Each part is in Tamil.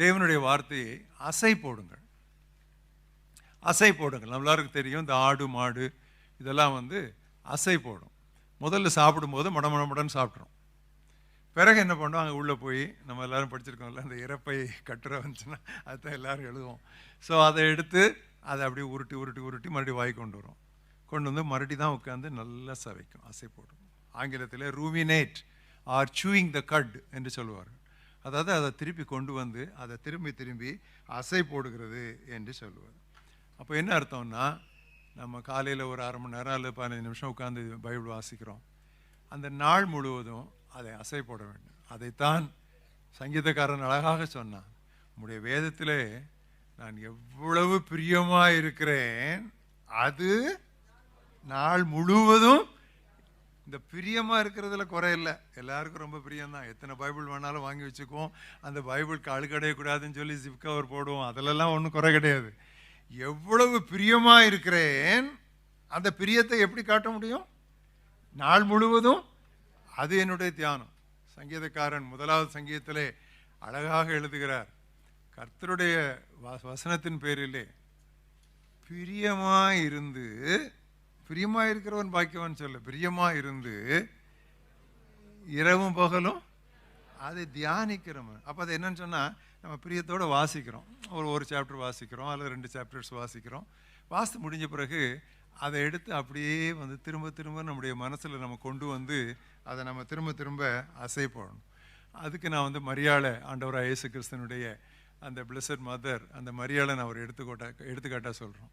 தேவனுடைய வார்த்தையை அசை போடுங்கள். அசை போடுங்கள். நம்ம எல்லாருக்கும் தெரியும் இந்த ஆடு மாடு இதெல்லாம் வந்து அசை போடும். முதல்ல சாப்பிடும்போது மடமடமடன்னு சாப்பிட்றோம் பிறகு என்ன பண்ணோம் அங்கே உள்ளே போய் நம்ம எல்லோரும் படிச்சிருக்கோம்ல அந்த இறப்பை கட்டுற வந்துச்சுன்னா அதுதான் எல்லாரும் எழுதுவோம். ஸோ அதை எடுத்து அதை அப்படியே உருட்டி உருட்டி உருட்டி மறுபடியும் வாய் கொண்டு வரும். கொண்டு வந்து மறுபடி தான் உட்காந்து நல்லா சவைக்கும் அசை போடும். ஆங்கிலத்தில் ruminate or chewing the cud என்று சொல்லுவார்கள். அதாவது அதை திருப்பி கொண்டு வந்து அதை திரும்பி திரும்பி அசை போடுகிறது என்று சொல்லுவார் அப்போ என்ன அர்த்தம்னா நம்ம காலையில் ஒரு அரை மணி நேரம் அல்லது பதினஞ்சு நிமிஷம் உட்காந்து பைபிள் வாசிக்கிறோம். அந்த நாள் முழுவதும் அதை அசை போட வேண்டும். அதைத்தான் சங்கீதக்காரன் அழகாக சொன்னான். உங்களுடைய வேதத்திலே நான் எவ்வளவு பிரியமாக இருக்கிறேன் அது நாள் முழுவதும் இந்த பிரியமாக இருக்கிறதுல குறையில்லை எல்லாருக்கும் ரொம்ப பிரியம்தான். எத்தனை பைபிள் வேணாலும் வாங்கி வச்சுக்குவோம். அந்த பைபிள் பைபிளுக்கு அழுக்கடையக்கூடாதுன்னு சொல்லி ஜிப் கவர் போடுவோம். அதிலெல்லாம் ஒன்றும் குறை கிடையாது. எவ்வளவு பிரியமாக இருக்கிறேன் அந்த பிரியத்தை எப்படி காட்ட முடியும்? நாள் முழுவதும் அது என்னுடைய தியானம். சங்கீதக்காரன் முதலாவது சங்கீதத்திலே அழகாக எழுதுகிறார். கர்த்தருடைய வசனத்தின் பேரிலே பிரியமாக இருந்து பிரியமா இருக்கிறவன் பாக்கியவான் சொல்ல பிரியமா இருந்து இரவும் பகலும் அதை தியானிக்கிறவன். அப்போ அது என்னன்னு சொன்னால் நம்ம பிரியத்தோடு வாசிக்கிறோம். ஒரு ஒரு சாப்டர் வாசிக்கிறோம் அல்லது ரெண்டு சாப்டர்ஸ் வாசிக்கிறோம். வாசித்து முடிஞ்ச பிறகு அதை எடுத்து அப்படியே வந்து திரும்ப திரும்ப நம்முடைய மனசில் நம்ம கொண்டு வந்து அதை நம்ம திரும்ப திரும்ப அசைப்படணும் அதுக்கு நான் வந்து மரியாதை ஆண்டவராக இயேசு கிறிஸ்தனுடைய அந்த பிளஸட் மதர் அந்த மரியாதை நான் ஒரு எடுத்துக்கோட்டா எடுத்துக்காட்டாக சொல்கிறோம்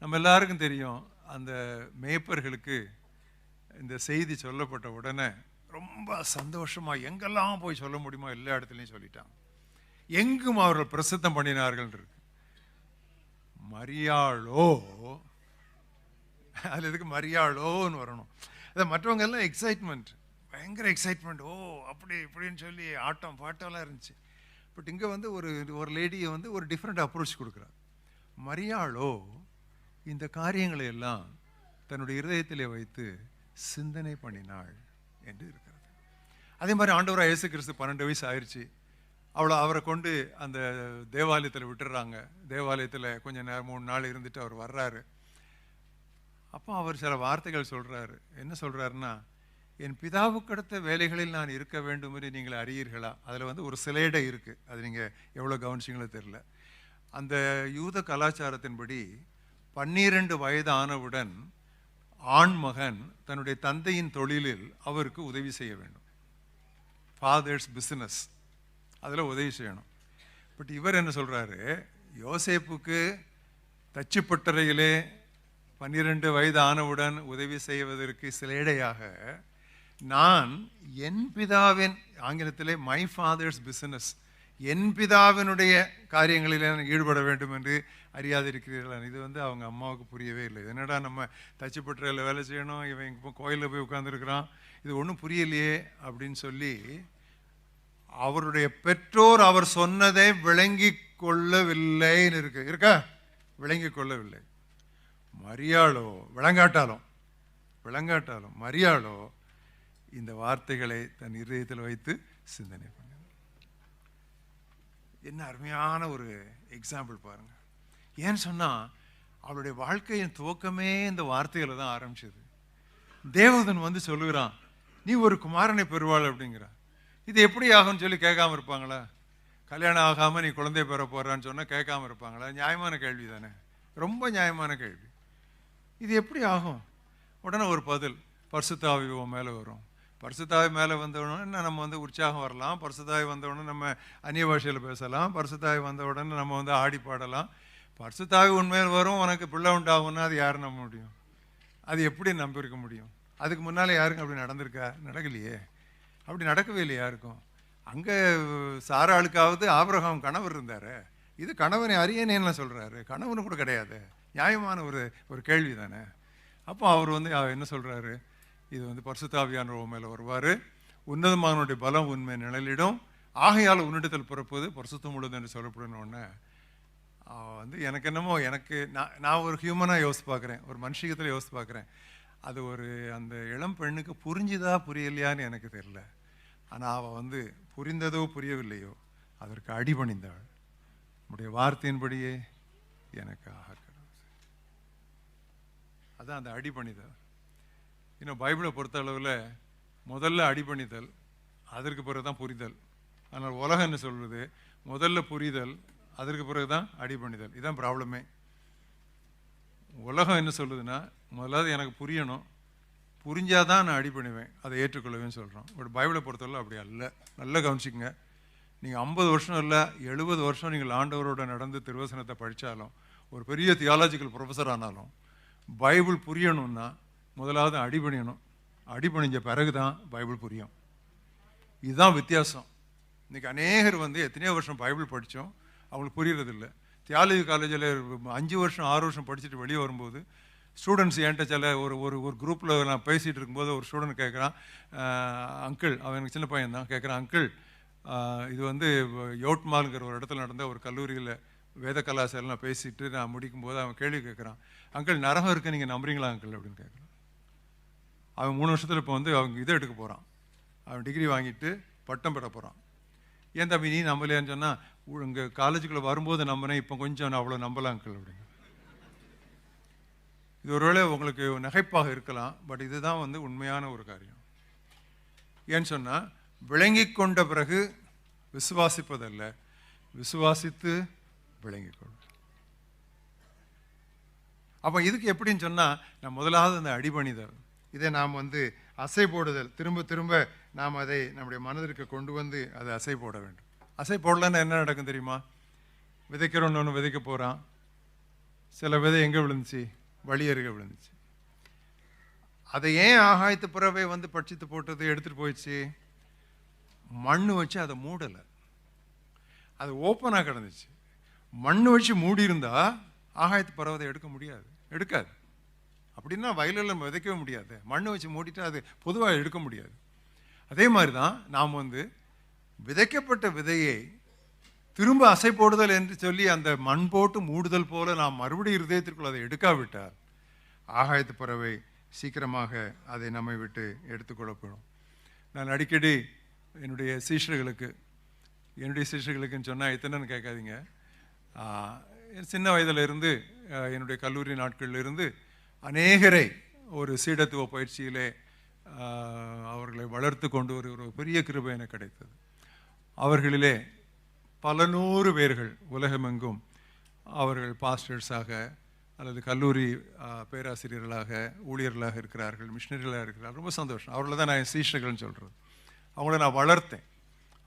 நம்ம எல்லாருக்கும் தெரியும் அந்த மேய்ப்பர்களுக்கு இந்த செய்தி சொல்லப்பட்ட உடனே ரொம்ப சந்தோஷமாக எங்கெல்லாம் போய் சொல்ல முடியுமோ எல்லா இடத்துலையும் சொல்லிட்டாங்க. எங்கும் அவர்கள் பிரசித்தம் பண்ணினார்கள் இருக்கு. மரியாளோ? அதில் எதுக்கு மரியாளோன்னு வரணும். அதை மற்றவங்க எல்லாம் எக்ஸைட்மெண்ட் பயங்கர எக்ஸைட்மெண்ட் ஓ அப்படி இப்படின்னு சொல்லி ஆட்டம் பாட்டெல்லாம் இருந்துச்சு. பட் இங்கே வந்து ஒரு ஒரு லேடியை வந்து ஒரு டிஃப்ரெண்ட் அப்ரோச் கொடுக்குறாங்க மரியாளோ? இந்த காரியங்களை எல்லாம் தன்னுடைய இருதயத்திலே வைத்து சிந்தனை பண்ணினாள் என்று இருக்கிறது. அதே மாதிரி ஆண்டவராக இயேசு கிறிஸ்து பன்னெண்டு வயசு ஆயிடுச்சு அவளை அவரை கொண்டு அந்த தேவாலயத்தில் விட்டுடுறாங்க தேவாலயத்தில் கொஞ்சம் நேரம் மூணு நாள் இருந்துட்டு அவர் வர்றாரு. அப்போ அவர் சில வார்த்தைகள் சொல்கிறாரு என்ன சொல்கிறாருன்னா என் பிதாவுக்கு அடுத்த வேலைகளில் நான் இருக்க வேண்டும் என்று நீங்கள் அறியீர்களா? அதில் வந்து ஒரு சிலைடை இருக்குது அது நீங்கள் எவ்வளோ கவனிச்சிங்களோ தெரில அந்த யூத கலாச்சாரத்தின்படி பன்னிரண்டு வயதானவுடன் ஆண்மகன் ஆண் மகன் தன்னுடைய தந்தையின் தொழிலில் அவருக்கு உதவி செய்ய வேண்டும். ஃபாதர்ஸ் பிஸ்னஸ் அதில் உதவி செய்யணும். பட் இவர் என்ன சொல்கிறாரு யோசேப்புக்கு தச்சுப்பட்டறையிலே பன்னிரண்டு வயது ஆனவுடன் உதவி செய்வதற்கு சிலேடையாக நான் என் பிதாவின் ஆங்கிலத்திலே மை ஃபாதர்ஸ் பிஸ்னஸ் என் பிதாவினுடைய காரியங்களில் ஈடுபட வேண்டும் என்று அறியாதிருக்கிறீர்கள் இது வந்து அவங்க அம்மாவுக்கு புரியவே இல்லை. என்னடா நம்ம தச்சுப்பட்டறையில் வேலை செய்யணும்? இவன் இப்போ கோயிலில் போய் உட்காந்துருக்கிறான் இது ஒன்றும் புரியலையே அப்படின்னு சொல்லி அவருடைய பெற்றோர் அவர் சொன்னதை விளங்கி கொள்ளவில்லைன்னு இருக்கு. இருக்கா? விளங்கி கொள்ளவில்லை. மரியாளோ விளங்காட்டாலும் விளங்காட்டாலும் மரியாளோ இந்த வார்த்தைகளை தன் இதயத்தில் வைத்து சிந்தனை பண்ண. என்ன அருமையான ஒரு எக்ஸாம்பிள் பாருங்கள் ஏன்னு சொன்னால் அவளுடைய வாழ்க்கையின் துவக்கமே இந்த வார்த்தைகளை தான் ஆரம்பிச்சது. தேவதன் வந்து சொல்லுகிறான் நீ ஒரு குமாரனை பெறுவாள் அப்படிங்கிறான் இது எப்படி ஆகும்னு சொல்லி கேட்காம இருப்பாங்களா? கல்யாணம் ஆகாமல் நீ குழந்தை பெற போகிறான்னு சொன்னால் கேட்காம இருப்பாங்களா? நியாயமான கேள்வி தானே. ரொம்ப நியாயமான கேள்வி. இது எப்படி ஆகும்? உடனே ஒரு பதில் பர்சுத்தாவி மேலே வரும். பரிசுத்தாய் மேலே வந்தவுடனே நம்ம வந்து உற்சாகம் வரலாம். பரிசுத்தாய் வந்தவுடனே நம்ம அந்நிய பாஷையில் பேசலாம். பரிசுத்தாய் வந்த உடனே நம்ம வந்து ஆடி பாடலாம். பரிசுத்தாய் உண்மையில் வரும். உனக்கு பிள்ளை உண்டாகும்னா அது யார் நம்ப முடியும்? அது எப்படி நம்பியிருக்க முடியும்? அதுக்கு முன்னால் யாருக்கும் அப்படி நடந்திருக்கா? நடக்கலையே. அப்படி நடக்கவே இல்லை யாருக்கும்? அங்கே சாராளுக்காவது ஆபரகம் கணவர் இருந்தார். இது கணவனை அறியனேன்னு சொல்கிறாரு கணவனு கூட கிடையாது. நியாயமான ஒரு ஒரு கேள்வி தானே அப்போ அவர் வந்து என்ன சொல்கிறாரு இது வந்து பரிசுத்தாவியானவர் மேலே வருவார். உன்னதமானவனுடைய பலம் உண்மை நிழலிடும். ஆகையால் உன்னிடத்தில் பிறப்பது பரிசுத்தம் உள்ளது என்று சொல்லப்படும் வந்து எனக்கு என்னமோ எனக்கு நான் நான் ஒரு ஹியூமனாக யோசித்து பார்க்குறேன். ஒரு மனுஷிகத்தில் யோசித்து பார்க்குறேன். அது ஒரு அந்த இளம் பெண்ணுக்கு புரிஞ்சுதா புரியலையான்னு எனக்கு தெரியல. ஆனால் அவள் வந்து புரிந்ததோ புரியவில்லையோ அதற்கு அடிபணிந்தாள் நம்முடைய வார்த்தையின்படியே எனக்கு ஆக அதான் அந்த அடிபணிதல் இன்னும் பைபிளை பொறுத்த அளவில் முதல்ல அடிபணிதல் அதற்கு பிறகு தான் புரிதல். ஆனால் உலகம் என்ன சொல்வது முதல்ல புரிதல் அதற்கு பிறகு தான் அடிபணிதல். இதுதான் ப்ராப்ளமே. உலகம் என்ன சொல்லுதுன்னா முதலாவது எனக்கு புரியணும். புரிஞ்சால் தான் நான் அடிபணிவேன். அதை ஏற்றுக்கொள்ளவேன்னு சொல்கிறோம் பட் பைபிளை பொறுத்தவரை அப்படி அல்ல. நல்லா கவனிச்சிக்கங்க. நீங்கள் ஐம்பது வருஷம் இல்லை எழுபது வருஷம் நீங்கள் ஆண்டவரோட நடந்து திருவசனத்தை படித்தாலும் ஒரு பெரிய தியாலாஜிக்கல் ப்ரொஃபஸர் ஆனாலும் பைபிள் புரியணும்னா முதலாவது அடிபணியணும். அடிபணிஞ்ச பிறகு தான் பைபிள் புரியும். இதுதான் வித்தியாசம். இன்றைக்கி அநேகர் வந்து எத்தனையோ வருஷம் பைபிள் படித்தோம் அவங்களுக்கு புரியறதில்ல. தியாலஜி காலேஜில் அஞ்சு வருஷம் ஆறு வருஷம் படிச்சுட்டு வெளியே வரும்போது ஸ்டூடெண்ட்ஸ் என்கிட்ட சில ஒரு ஒரு ஒரு குரூப்பில் நான் பேசிகிட்டு இருக்கும்போது ஒரு ஸ்டூடெண்ட் கேட்குறான் அங்கிள் அவன் எனக்கு சின்ன பையன் தான். கேட்குறான் அங்கிள் இது வந்து யோட்மாலுங்கிற ஒரு இடத்துல நடந்த ஒரு கல்லூரியில் வேத கலாசாரம் பேசிட்டு நான் முடிக்கும்போது அவன் கேள்வி கேட்குறான். அங்கிள் நரகம் இருக்கு நீங்கள் நம்புறீங்களா அங்கிள் அப்படின்னு கேட்குறான். அவன் மூணு வருஷத்தில் இப்போ வந்து அவங்க இதை எடுக்க போகிறான் அவன் டிகிரி வாங்கிட்டு பட்டம் பெற போகிறான் ஏன் தம்பி நீ நம்பலையான்னு சொன்னால் உங்கள் காலேஜுக்குள்ளே வரும்போது நம்பினேன் இப்போ கொஞ்சம் அவ்வளோ நம்பலாம் அப்படிங்க இது ஒருவேளை உங்களுக்கு நகைப்பாக இருக்கலாம் பட் இதுதான் வந்து உண்மையான ஒரு காரியம். ஏன்னு சொன்னால் விளங்கி கொண்ட பிறகு விசுவாசிப்பதல்ல விசுவாசித்து விளங்கி கொள். அப்போ இதுக்கு எப்படின்னு சொன்னால் நான் முதலாவது அந்த அடிபணிதல். இதை நாம் வந்து அசை போடுதல் திரும்ப திரும்ப நாம் அதை நம்முடைய மனதிற்கு கொண்டு வந்து அதை அசை போட வேண்டும். அசை போடலன்னா என்ன நடக்கும் தெரியுமா? விதைக்கிறோன்னு ஒன்று விதைக்க போகிறான் சில விதை எங்கே விழுந்துச்சு? வழி அருகே விழுந்துச்சு. அதை ஏன் ஆகாயத்து பிறவை வந்து பட்சித்து போட்டது எடுத்துகிட்டு போயிடுச்சு? மண் வச்சு அதை மூடலை. அது ஓப்பனாக கிடந்துச்சு. மண் வச்சு மூடி இருந்தால் ஆகாயத்து பறவை எடுக்க முடியாது. எடுக்காது. அப்படின்னா வயலில் நம்ம விதைக்கவே முடியாது. மண்ணை வச்சு மூடிட்டு அது பொதுவாக எடுக்க முடியாது. அதே மாதிரி தான் நாம் வந்து விதைக்கப்பட்ட விதையை திரும்ப அசை போடுதல் என்று சொல்லி அந்த மண் போட்டு மூடுதல் போல நாம் மறுபடியும் இருதயத்திற்குள் அதை எடுக்காவிட்டால் ஆகாயத்து பறவை சீக்கிரமாக அதை நம்மை விட்டு எடுத்துக்கொள்ளப்படும் நான் அடிக்கடி என்னுடைய சீஷர்களுக்கு என்னுடைய சீஷர்களுக்குன்னு சொன்னால் எத்தனைன்னு கேட்காதீங்க. சின்ன வயதிலிருந்து என்னுடைய கல்லூரி நாட்களிலிருந்து அநேகரை ஒரு சீடத்துவ பயிற்சியிலே அவர்களை வளர்த்து கொண்டு ஒரு ஒரு பெரிய கிருபை எனக்கு கிடைத்தது. அவர்களிலே பல நூறு பேர்கள் உலகமெங்கும் அவர்கள் பாஸ்டர்ஸாக அல்லது கல்லூரி பேராசிரியர்களாக ஊழியர்களாக இருக்கிறார்கள் மிஷினரிகளாக இருக்கிறார்கள். ரொம்ப சந்தோஷம். அவர்களை தான் நான் என் சீஷர்கள்னு சொல்கிறது அவங்கள நான் வளர்த்தேன்.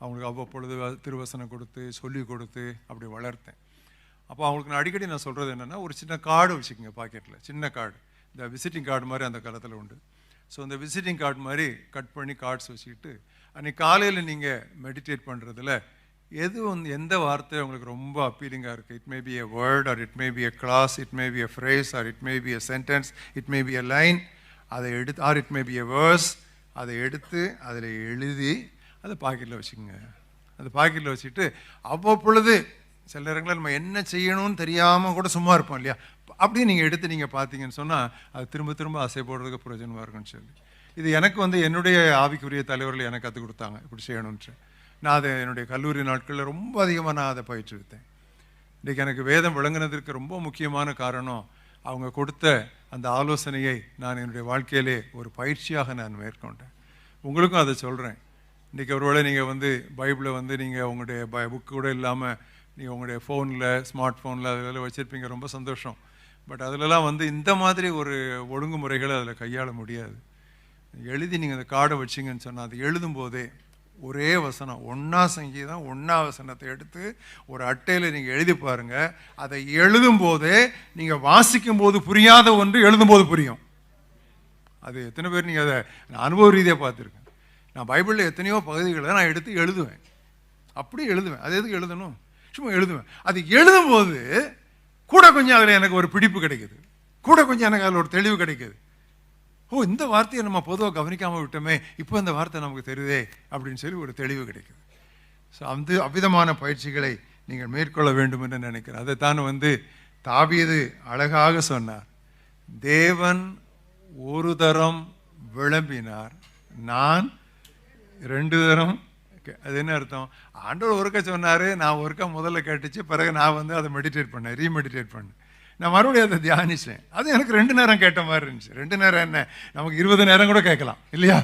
அவங்களுக்கு அவ்வப்பொழுது திருவசனம் கொடுத்து சொல்லி கொடுத்து அப்படி வளர்த்தேன். அப்போ அவங்களுக்கு நான் அடிக்கடி நான் சொல்கிறது என்னென்னா ஒரு சின்ன கார்டு வச்சுக்கோங்க பாக்கெட்டில் சின்ன கார்டு. இந்த விசிட்டிங் கார்டு மாதிரி அந்த காலத்தில் உண்டு. ஸோ இந்த விசிட்டிங் கார்டு மாதிரி கட் பண்ணி கார்ட்ஸ் வச்சுக்கிட்டு அன்றைக்கி காலையில் நீங்கள் மெடிடேட் பண்ணுறதுல எது வந்து எந்த வார்த்தை உங்களுக்கு ரொம்ப அப்பீலிங்காக இருக்குது it may be a word or it may be a class it may be a phrase or it may be a sentence it may be a line அதை எடுத்து or it may be a verse அதை எடுத்து அதில் எழுதி அதை பாக்கெட்டில் வச்சுக்கோங்க. அது பாக்கெட்டில் வச்சுட்டு அவ்வப்பொழுது சில நேரங்களில் நம்ம என்ன செய்யணும்னு தெரியாமல் கூட சும்மா இருப்போம் இல்லையா? அப்படியே நீங்கள் எடுத்து நீங்கள் பார்த்தீங்கன்னு சொன்னால் அது திரும்ப திரும்ப ஆசை போடுறதுக்கு பிரயோஜனமாக இருக்கும்னு சொல்லி. இது எனக்கு வந்து என்னுடைய ஆவிக்குரிய தலைவர்கள் எனக்கு கற்றுக் கொடுத்தாங்க இப்படி செய்யணும்னு நான் அதை என்னுடைய கல்லூரி நாட்களில் ரொம்ப அதிகமாக நான் அதை பயிற்றுவித்தேன் இன்றைக்கி எனக்கு வேதம் விளங்குனதற்கு ரொம்ப முக்கியமான காரணம் அவங்க கொடுத்த அந்த ஆலோசனையை நான் என்னுடைய வாழ்க்கையிலே ஒரு பயிற்சியாக நான் மேற்கொண்டேன். உங்களுக்கும் அதை சொல்கிறேன் இன்றைக்கி ஒருவேளை நீங்கள் வந்து பைபிளை வந்து நீங்கள் உங்களுடைய ப புக்கு கூட இல்லாமல் நீங்கள் உங்களுடைய ஃபோனில் ஸ்மார்ட் ஃபோனில் அதிலெல்லாம் வச்சுருப்பீங்க ரொம்ப சந்தோஷம். பட் அதிலலாம் வந்து இந்த மாதிரி ஒரு ஒழுங்குமுறைகளை அதில் கையாள முடியாது. எழுதி நீங்கள் அந்த கார்டை வச்சிங்கன்னு சொன்னால் அது எழுதும்போதே ஒரே வசனம் ஒன்றா சங்கீதம் ஒன்றா வசனத்தை எடுத்து ஒரு அட்டையில் நீங்கள் எழுதி பாருங்கள் அதை எழுதும்போதே நீங்கள் வாசிக்கும் போது புரியாத ஒன்று எழுதும்போது புரியும். அது எத்தனை பேர் நீங்கள் அதை நான் அனுபவ ரீதியாக பார்த்துருக்கேன். நான் பைபிளில் எத்தனையோ பகுதிகளை நான் எடுத்து எழுதுவேன். அப்படி எழுதுவேன். அது எதுக்கு எழுதணும்? சும்மா எழுதுவேன். அது எழுதும்போது கூட கொஞ்சம் அதில் எனக்கு ஒரு பிடிப்பு கிடைக்குது. கூட கொஞ்சம் எனக்கு அதில் ஒரு தெளிவு கிடைக்குது. ஓ இந்த வார்த்தையை நம்ம பொதுவாக கவனிக்காமல் விட்டோமே இப்போ இந்த வார்த்தை நமக்கு தெரியுதே அப்படின்னு சொல்லி ஒரு தெளிவு கிடைக்குது. ஸோ அந்த அவ்விதமான பயிற்சிகளை நீங்கள் மேற்கொள்ள வேண்டும் என்று நினைக்கிறேன். அதைத்தான் வந்து தாவியது அழகாக சொன்னார். தேவன் ஒரு தரம் விளம்பினார். நான் ரெண்டு தரம் அது என்ன அர்த்தம்? ஆண்டவர் ஒருக்க சொன்னார் நான் ஒருக்கா முதல்ல கேட்டுச்சு பிறகு நான் வந்து அதை மெடிடேட் பண்ணேன் ரீமெடிடேட் பண்ணேன். நான் மறுபடியும் அதை தியானிச்சேன். அது எனக்கு ரெண்டு நேரம் கேட்ட மாதிரி இருந்துச்சு. ரெண்டு நேரம் என்ன? நமக்கு இருபது நேரம் கூட கேட்கலாம் இல்லையா?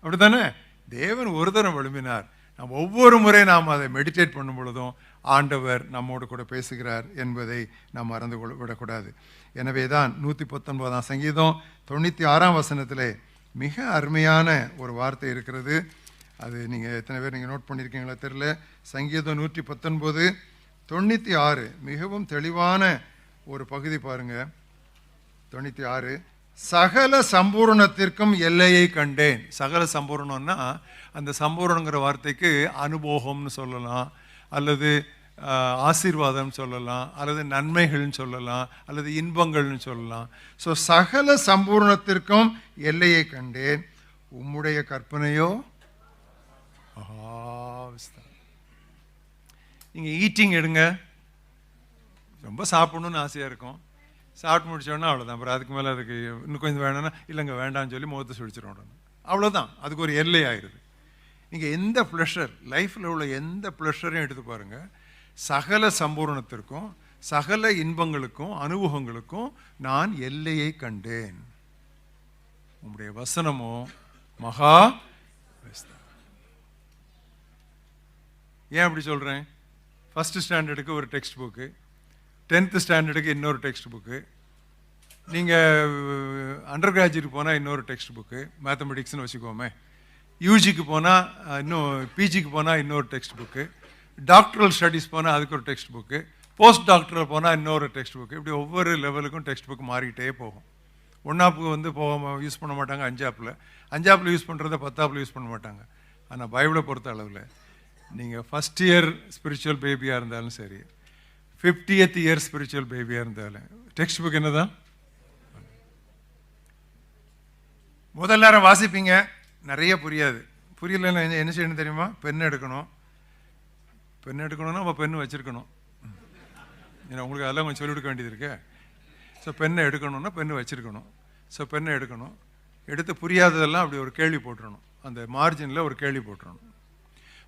அப்படி தானே தேவன் ஒரு தரம் எழுப்பினார் நம்ம ஒவ்வொரு முறை நாம் அதை மெடிடேட் பண்ணும் பொழுதும் ஆண்டவர் நம்மோடு கூட பேசுகிறார் என்பதை நாம் மறந்து கொள்ள விடக்கூடாது. எனவே தான் நூற்றி பத்தொன்பதாம் சங்கீதம் தொண்ணூற்றி ஆறாம் வசனத்திலே மிக அருமையான ஒரு வார்த்தை இருக்கிறது. அது நீங்கள் எத்தனை பேர் நீங்கள் நோட் பண்ணியிருக்கீங்களா தெரில சங்கீதம் நூற்றி பத்தொன்பது தொண்ணூற்றி ஆறு மிகவும் தெளிவான ஒரு பகுதி பாருங்கள் தொண்ணூற்றி ஆறு சகல சம்பூரணத்திற்கும் எல்லையை கண்டேன். சகல சம்பூரணம்னா அந்த சம்பூரணங்கிற வார்த்தைக்கு அனுபோகம்னு சொல்லலாம் அல்லது ஆசீர்வாதம் சொல்லலாம் அல்லது நன்மைகள்னு சொல்லலாம் அல்லது இன்பங்கள்னு சொல்லலாம். ஸோ சகல சம்பூரணத்திற்கும் எல்லையை கண்டேன். உம்முடைய கற்பனையோ நீங்கள் ஈட்டிங் எடுங்க. ரொம்ப சாப்பிடணும்னு ஆசையாக இருக்கும். சாப்பிட்டு முடிச்சோடனே அவ்வளோதான் அப்புறம் அதுக்கு மேலே அதுக்கு இன்னும் கொஞ்சம் வேணும்னா இல்லைங்க வேண்டாம்னு சொல்லி முகத்தை சுழிச்சிடும் உடனே. அவ்வளோதான் அதுக்கு ஒரு எல்லை ஆயிடுது. நீங்கள் எந்த ப்ளஷர் லைஃப்பில் உள்ள எந்த ப்ளஷரையும் எடுத்து பாருங்கள் சகல சம்பூரணத்திற்கும் சகல இன்பங்களுக்கும் அனுபவங்களுக்கும் நான் எல்லையை கண்டேன். உங்களுடைய வசனமோ மகா விஸ்தாரம். ஏன் அப்படி சொல்கிறேன் ஃபஸ்ட்டு ஸ்டாண்டர்டுக்கு ஒரு டெக்ஸ்ட் புக்கு டென்த்து ஸ்டாண்டர்டுக்கு இன்னொரு டெக்ஸ்ட் புக்கு நீங்கள் அண்டர் கிராஜுவேட் போனால் இன்னொரு டெக்ஸ்ட் புக்கு மேத்தமெட்டிக்ஸ்னு வச்சுக்கோமே. யூஜிக்கு போனால் இன்னும் பிஜிக்கு போனால் இன்னொரு டெக்ஸ்ட் புக்கு டாக்டரல் ஸ்டடீஸ் போனால் அதுக்கு ஒரு டெக்ஸ்ட் புக்கு போஸ்ட் டாக்டரல் போனால் இன்னொரு டெக்ஸ்ட் புக்கு இப்படி ஒவ்வொரு லெவலுக்கும் டெக்ஸ்ட் புக் மாறிக்கிட்டே போகும். ஒன்றாப்புக்கு வந்து போக யூஸ் பண்ண மாட்டாங்க அஞ்சாப்பில். அஞ்சாப்பில் யூஸ் பண்ணுறத பத்தாப்பில் யூஸ் பண்ண மாட்டாங்க. ஆனால் பைபிளை பொறுத்த அளவில். நீங்கள் ஃபஸ்ட் இயர் ஸ்பிரிச்சுவல் பேபியாக இருந்தாலும் சரி ஃபிஃப்டியத் இயர் ஸ்பிரிச்சுவல் பேபியாக இருந்தாலும் டெக்ஸ்ட் புக் என்ன தான் முதல் நேரம் வாசிப்பீங்க. நிறைய புரியாது. புரியலன்னா என்ன- என்ன செய்யணும் தெரியுமா? பென் எடுக்கணும். பென் எடுக்கணும்னா நம்ம பெண் வச்சுருக்கணும். ஏன்னா உங்களுக்கு அதெல்லாம் கொஞ்சம் சொல்லிக் கொடுக்க வேண்டியது இருக்கு. ஸோ பெண்ணை எடுக்கணும்னா பெண் வச்சுருக்கணும். ஸோ பெண்ணை எடுக்கணும். எடுத்து புரியாததெல்லாம் அப்படி ஒரு கேள்வி போட்டுறணும். அந்த மார்ஜினில் ஒரு கேள்வி போட்டுறணும்.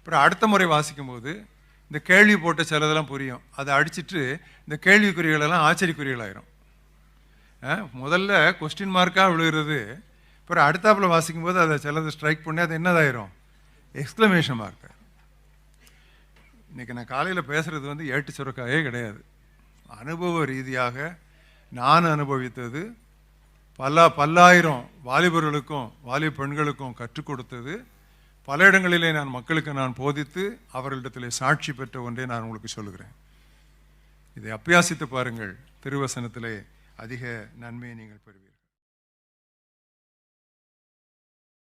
அப்புறம் அடுத்த முறை வாசிக்கும்போது இந்த கேள்வி போட்ட சிலதெல்லாம் புரியும். அதை அடிச்சிட்டு இந்த கேள்விக்குறிகளெல்லாம் ஆச்சரியக்குறிகளாயிரும். ஆ, முதல்ல கொஸ்டின் மார்க்காக விழுகிறது. அப்புறம் அடுத்தாப்பில் வாசிக்கும்போது அதை சிலது ஸ்ட்ரைக் பண்ணி அது என்னதாயிரும்? எக்ஸ்க்ளமேஷன் மார்க் இன்னைக்கு நான் காலையில் பேசுகிறது வந்து ஏட்டு சுரக்காயே கிடையாது. அனுபவ ரீதியாக நான் அனுபவித்தது பல பல்லாயிரம் வாலிபர்களுக்கும் வாலிப பெண்களுக்கும் கற்றுக் கொடுத்தது பல இடங்களிலே நான் மக்களுக்கு நான் போதித்து அவர்களிடத்திலே சாட்சி பெற்ற ஒன்றை நான் உங்களுக்கு சொல்லுகிறேன். இதை அப்பியாசித்து பாருங்கள். திருவசனத்திலே அதிக நன்மையை நீங்கள் பெறுவீர்கள்.